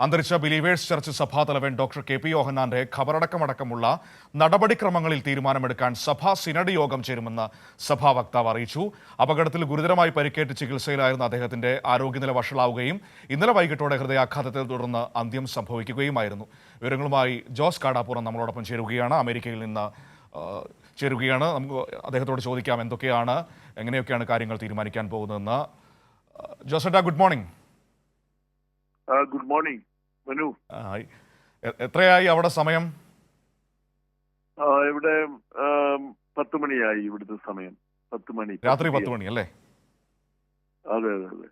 അന്തരിച്ച Believers Church സഭാതലവൻ doctor K P യോഹന്നാന്റെ ഖബറടക്കമടക്കമുള്ള നടപടിക്രമങ്ങളിൽ തീരുമാനമെടുക്കാൻ സഭാ സിനഡ് യോഗം ചേരുമെന്ന് സഭാ വക്താവ് അറിയിച്ചു. അപകടത്തിൽ ഗുരുതരമായി പരിക്കേറ്റ് ചികിത്സയിലായിരുന്ന അദ്ദേഹത്തിന്റെ ആരോഗ്യനില വഷളാവുകയും ഇന്നലെ വൈകിട്ടോടെ ഹൃദയാഘാതത്തെ തുടർന്ന് അന്ത്യം സംഭവിക്കുകയുമായിരുന്നു. വിവരങ്ങളുമായി ജോസ് കാടാപ്പുറം നമ്മളോടൊപ്പം ചേരുകയാണ്. അമേരിക്കയിൽ നിന്ന് ചേരുകയാണ്. നമുക്ക് അദ്ദേഹത്തോട് ചോദിക്കാം എന്തൊക്കെയാണ് എങ്ങനെയൊക്കെയാണ് കാര്യങ്ങൾ തീരുമാനിക്കാൻ പോകുന്നതെന്ന്. ആ, good morning. Good morning. Manu. എത്രയായി അവിടെ സമയം? ഇവിടെ പത്ത് മണിയായി ഇവിടുത്തെ സമയം. പത്ത് മണി രാത്രി പത്ത് മണി അല്ലേ? അതെ അതെ അതെ.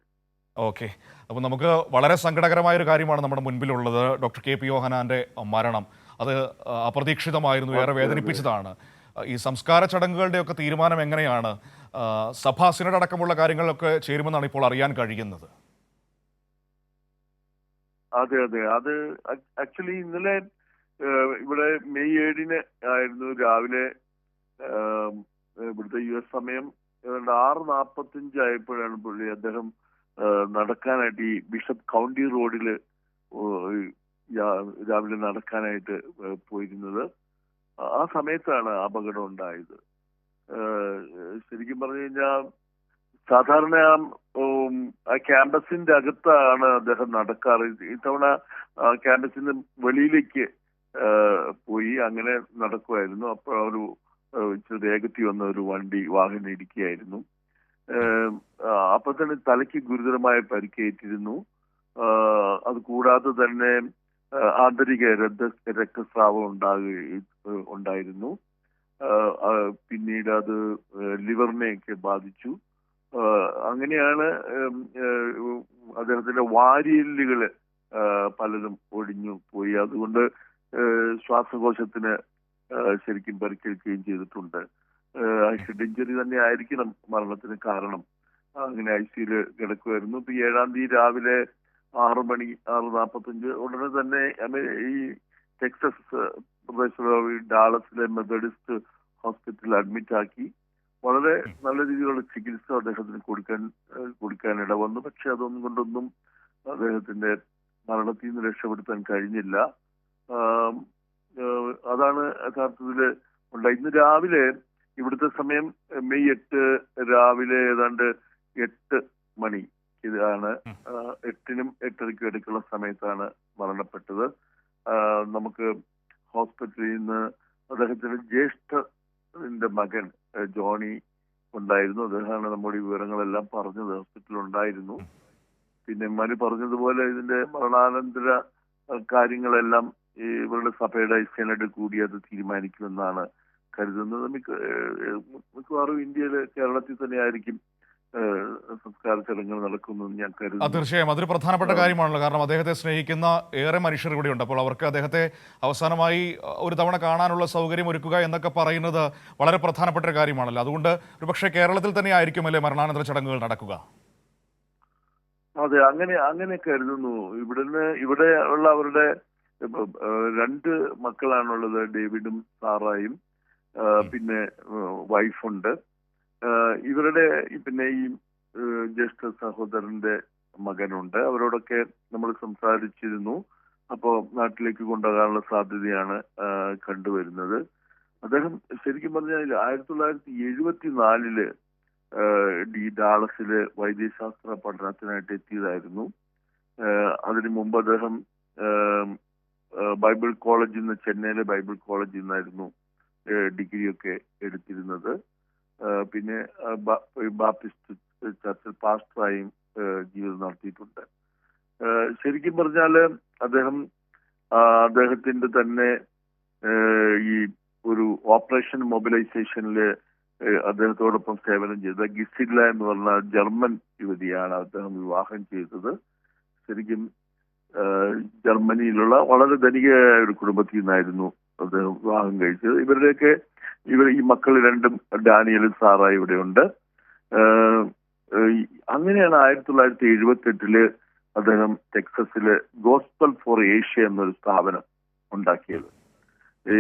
ഓക്കെ. അപ്പോൾ നമുക്ക് വളരെ സങ്കടകരമായ ഒരു കാര്യമാണ് നമ്മുടെ മുൻപിലുള്ളത്. ഡോക്ടർ കെ പി യോഹനാന്റെ മരണം. അത് അപ്രതീക്ഷിതമായിരുന്നു ഏറെ. വേദനിപ്പിച്ചതാണ്. ഈ സംസ്കാര ചടങ്ങുകളുടെ ഒക്കെ തീരുമാനം എങ്ങനെയാണ്? സഭാ സിനഡ് അടക്കമുള്ള കാര്യങ്ങളൊക്കെ ചേരുമെന്നാണ് ഇപ്പോൾ അറിയാൻ കഴിയുന്നത്. അതെ അതെ. അത് ആക്ച്വലി ഇന്നലെ ഇവിടെ മെയ് ഏഴിന് ആയിരുന്നു രാവിലെ ഇവിടുത്തെ യു എസ് സമയം ഏതാണ്ട് ആറ് നാപ്പത്തഞ്ച് ആയപ്പോഴാണ് പുള്ളി അദ്ദേഹം നടക്കാനായിട്ട് ഈ ബിഷപ്പ് കൗണ്ടി റോഡിൽ രാവിലെ നടക്കാനായിട്ട് പോയിരുന്നത്. ആ സമയത്താണ് അപകടം ഉണ്ടായത്. ശരിക്കും പറഞ്ഞു കഴിഞ്ഞാൽ സാധാരണ ആ, ക്യാമ്പസിന്റെ അകത്താണ് അദ്ദേഹം നടക്കാറ്. ഇത്തവണ ക്യാമ്പസിന്റെ ക്യാമ്പസിന് വെളിയിലേക്ക് പോയി അങ്ങനെ നടക്കുമായിരുന്നു അപ്പോൾ ഒരു വേഗത്തിൽ വന്ന ഒരു വണ്ടി വാഹനം ഇടിക്കുകയായിരുന്നു. അപ്പൊ തന്നെ തലയ്ക്ക് ഗുരുതരമായ പരിക്കേറ്റിരുന്നു. അത് കൂടാതെ തന്നെ ആന്തരിക രക്ത രക്തസ്രാവം ഉണ്ടാക ഉണ്ടായിരുന്നു. പിന്നീട് അത് ലിവറിനെയൊക്കെ ബാധിച്ചു. അങ്ങനെയാണ് അദ്ദേഹത്തിന്റെ വാരിയല്ലുകൾ പലരും പലതും ഒടിഞ്ഞു പോയി. അതുകൊണ്ട് ശ്വാസകോശത്തിന് ശരിക്കും പരിക്കേൽക്കുകയും ചെയ്തിട്ടുണ്ട്. ഹെഡ് ഇഞ്ചറി തന്നെ ആയിരിക്കണം മരണത്തിന് കാരണം. അങ്ങനെ ഐ സിയിൽ കിടക്കുമായിരുന്നു ഇപ്പൊ ഏഴാം തീയതി രാവിലെ ആറ് മണി ആറ് നാപ്പത്തഞ്ച് ഉടനെ തന്നെ ഈ ടെക്സസ് പ്രദേശത്തുള്ള ഡാളസിലെ മെത്തഡിസ്റ്റ് ഹോസ്പിറ്റലിൽ അഡ്മിറ്റ് ആക്കി വളരെ നല്ല രീതിയിലുള്ള ചികിത്സ അദ്ദേഹത്തിന് കൊടുക്കാൻ കൊടുക്കാൻ ഇടവന്നു. പക്ഷെ അതൊന്നും കൊണ്ടൊന്നും അദ്ദേഹത്തിന്റെ മരണത്തിൽ നിന്ന് രക്ഷപ്പെടുത്താൻ കഴിഞ്ഞില്ല. അതാണ് യഥാർത്ഥത്തിൽ ഉണ്ടായി. ഇന്ന് രാവിലെ ഇവിടുത്തെ സമയം മെയ് എട്ട് രാവിലെ ഏതാണ്ട് എട്ട് മണി ഇതാണ്. എട്ടിനും എട്ടരയ്ക്കും ഇടയ്ക്കുള്ള സമയത്താണ് മരണപ്പെട്ടത്. നമുക്ക് ഹോസ്പിറ്റലിൽ നിന്ന് അദ്ദേഹത്തിന്റെ ജ്യേഷ്ഠന്റെ മകൻ ജോണി ഉണ്ടായിരുന്നു. അദ്ദേഹമാണ് നമ്മുടെ വിവരങ്ങളെല്ലാം പറഞ്ഞത്. ഹോസ്പിറ്റലിൽ ഉണ്ടായിരുന്നു. പിന്നെ മനു പറഞ്ഞതുപോലെ ഇതിന്റെ മരണാനന്തര കാര്യങ്ങളെല്ലാം ഇവരുടെ സഭയുടെ സെനഡ് കൂടി അത് തീരുമാനിക്കുമെന്നാണ് കരുതുന്നത്. മിക്ക മിക്കവാറും ഇന്ത്യയിലെ കേരളത്തിൽ തന്നെ ആയിരിക്കും സംസ്കാര ചടങ്ങുകൾ നടക്കുന്നു ഞാൻ കരുതുന്നു. തീർച്ചയായും. അതൊരു പ്രധാനപ്പെട്ട കാര്യമാണല്ലോ. കാരണം അദ്ദേഹത്തെ സ്നേഹിക്കുന്ന ഏറെ മനുഷ്യർ ഉണ്ട്. അപ്പോൾ അവർക്ക് അദ്ദേഹത്തെ അവസാനമായി ഒരു തവണ കാണാനുള്ള സൗകര്യം ഒരുക്കുക എന്നൊക്കെ പറയുന്നത് വളരെ പ്രധാനപ്പെട്ട ഒരു കാര്യമാണല്ലോ. അതുകൊണ്ട് ഒരുപക്ഷെ കേരളത്തിൽ തന്നെ ആയിരിക്കുമല്ലേ മരണാനന്തര ചടങ്ങുകൾ നടക്കുക? അതെ അങ്ങനെ അങ്ങനെ കരുതുന്നു. ഇവിടുന്ന് ഇവിടെ ഉള്ള അവരുടെ രണ്ട് മക്കളാണുള്ളത്. ഡേവിഡും സാറായും പിന്നെ വൈഫുണ്ട്. ഇവരുടെ പിന്നെ ഈ ജ്യേഷ്ഠ സഹോദരന്റെ മകനുണ്ട്. അവരോടൊക്കെ നമ്മൾ സംസാരിച്ചിരുന്നു. അപ്പോ നാട്ടിലേക്ക് കൊണ്ടുപോകാനുള്ള സാധ്യതയാണ് കണ്ടുവരുന്നത്. അദ്ദേഹം ശരിക്കും പറഞ്ഞാൽ ആയിരത്തി തൊള്ളായിരത്തി എഴുപത്തി നാലിൽ ഡി ഡാളസിൽ വൈദ്യശാസ്ത്ര പഠനത്തിനായിട്ട് എത്തിയതായിരുന്നു. അതിനു മുമ്പ് അദ്ദേഹം ബൈബിൾ കോളേജിൽ നിന്ന് ചെന്നൈയിലെ ബൈബിൾ കോളേജിൽ നിന്നായിരുന്നു ഡിഗ്രി ഡിഗ്രിയൊക്കെ എടുത്തിരുന്നത്. പിന്നെ ബാപ്റ്റിസ്റ്റ് ചർച്ചിൽ പാസ്റ്ററായും ജീവിതം നടത്തിയിട്ടുണ്ട്. ശരിക്കും പറഞ്ഞാൽ അദ്ദേഹം അദ്ദേഹത്തിന്റെ തന്നെ ഈ ഒരു ഓപ്പറേഷൻ മൊബിലൈസേഷനിൽ ഏഹ് അദ്ദേഹത്തോടൊപ്പം സേവനം ചെയ്ത ഗിസില്ല എന്ന് പറഞ്ഞ ജർമ്മൻ യുവതിയാണ് അദ്ദേഹം വിവാഹം ചെയ്തത്. ശരിക്കും ജർമ്മനിയിലുള്ള വളരെ ധനികയായ ഒരു കുടുംബത്തിൽ നിന്നായിരുന്നു അദ്ദേഹം വിവാഹം കഴിച്ചത് ഇവരുടെയൊക്കെ ഇവർ ഈ മക്കൾ രണ്ടും ഡാനിയലും സാറ ഇവിടെയുണ്ട്. അങ്ങനെയാണ് ആയിരത്തി തൊള്ളായിരത്തി എഴുപത്തി എട്ടിൽ അദ്ദേഹം ടെക്സസിൽ ഗോസ്പൽ ഫോർ ഏഷ്യ എന്നൊരു സ്ഥാപനം ഉണ്ടാക്കിയത്. ഈ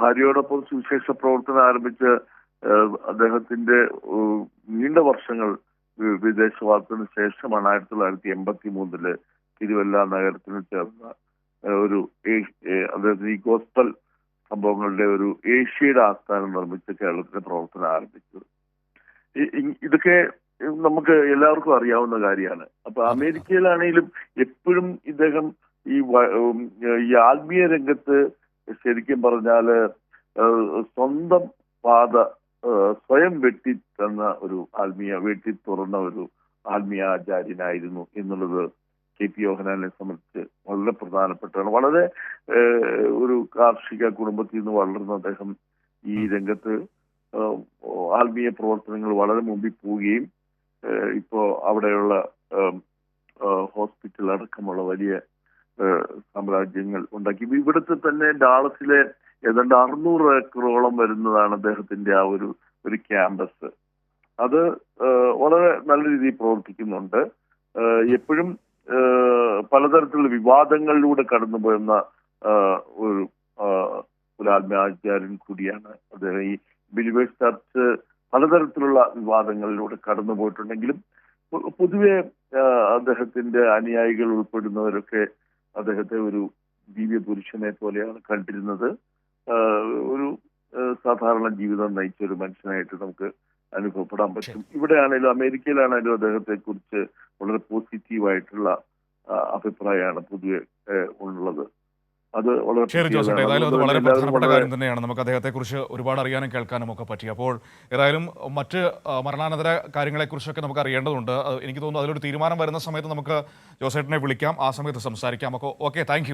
ഭാര്യയോടൊപ്പം സുവിശേഷ പ്രവർത്തനം ആരംഭിച്ച് അദ്ദേഹത്തിന്റെ നീണ്ട വർഷങ്ങൾ വിദേശവാസത്തിന് ശേഷമാണ് ആയിരത്തി തൊള്ളായിരത്തി എൺപത്തി മൂന്നിൽ തിരുവല്ല നഗരത്തിന് ചേർന്ന ഒരു അതായത് ഈ ഗോസ്പൽ സംഭവങ്ങളുടെ ഒരു ഏഷ്യയുടെ ആസ്ഥാനം നിർമ്മിച്ച് കേരളത്തിന്റെ പ്രവർത്തനം ആരംഭിച്ചത് ഇതൊക്കെ നമുക്ക് എല്ലാവർക്കും അറിയാവുന്ന കാര്യമാണ്. അപ്പൊ അമേരിക്കയിലാണെങ്കിലും എപ്പോഴും ഇദ്ദേഹം ഈ ആത്മീയ രംഗത്ത് ശരിക്കും പറഞ്ഞാൽ സ്വന്തം പാത സ്വയം വെട്ടി തന്ന ഒരു ആത്മീയ വെട്ടി തുറന്ന ഒരു ആത്മീയ ആചാര്യനായിരുന്നു എന്നുള്ളത് കെ പി യോഹനാനെ സംബന്ധിച്ച് വളരെ പ്രധാനപ്പെട്ടതാണ്. വളരെ ഒരു കാർഷിക കുടുംബത്തിൽ നിന്ന് വളർന്ന അദ്ദേഹം ഈ രംഗത്ത് ആത്മീയ പ്രവർത്തനങ്ങൾ വളരെ മുമ്പിൽ പോവുകയും ഇപ്പോ അവിടെയുള്ള ഹോസ്പിറ്റൽ അടക്കമുള്ള വലിയ സാമ്രാജ്യങ്ങൾ ഉണ്ടാക്കി. ഇവിടുത്തെ തന്നെ ഡാളസിലെ ഏതാണ്ട് അറുന്നൂറ് ഏക്കറോളം വരുന്നതാണ് അദ്ദേഹത്തിന്റെ ആ ഒരു ഒരു ക്യാമ്പസ്. അത് വളരെ നല്ല രീതിയിൽ പ്രവർത്തിക്കുന്നുണ്ട്. എപ്പോഴും പലതരത്തിലുള്ള വിവാദങ്ങളിലൂടെ കടന്നുപോയെന്ന ഒരു ആത്മീയാചാര്യൻ കൂടിയാണ് അദ്ദേഹം. ഈ ബിലിവേഴ്സ് ചർച്ച് പലതരത്തിലുള്ള വിവാദങ്ങളിലൂടെ കടന്നു പോയിട്ടുണ്ടെങ്കിലും പൊതുവെ അദ്ദേഹത്തിന്റെ അനുയായികൾ ഉൾപ്പെടുന്നവരൊക്കെ അദ്ദേഹത്തെ ഒരു ദിവ്യ പുരുഷനെ പോലെയാണ് കണ്ടിരുന്നത്. ഒരു സാധാരണ ജീവിതം നയിച്ച ഒരു മനുഷ്യനായിട്ട് നമുക്ക് അനുഭവപ്പെടാൻ പറ്റും. ഇവിടെയാണേലും അമേരിക്കയിലാണേലും അദ്ദേഹത്തെ കുറിച്ച് വളരെ പോസിറ്റീവായിട്ടുള്ള അഭിപ്രായമാണ് പൊതുവെ ഏഹ്, ഉള്ളത്. അത് വളരെ ജോസഫ് ഏതായാലും അത് വളരെ പ്രധാനപ്പെട്ട കാര്യം തന്നെയാണ്. നമുക്ക് അദ്ദേഹത്തെക്കുറിച്ച് ഒരുപാട് അറിയാനും കേൾക്കാനും ഒക്കെ പറ്റി. അപ്പോൾ ഏതായാലും മറ്റ് മരണാനന്തര കാര്യങ്ങളെക്കുറിച്ചൊക്കെ നമുക്ക് അറിയേണ്ടതുണ്ട്. എനിക്ക് തോന്നുന്നു അതിലൊരു തീരുമാനം വരുന്ന സമയത്ത് നമുക്ക് ജോസേട്ടനെ വിളിക്കാം. ആ സമയത്ത് സംസാരിക്കാം. അപ്പോൾ ഓക്കെ താങ്ക്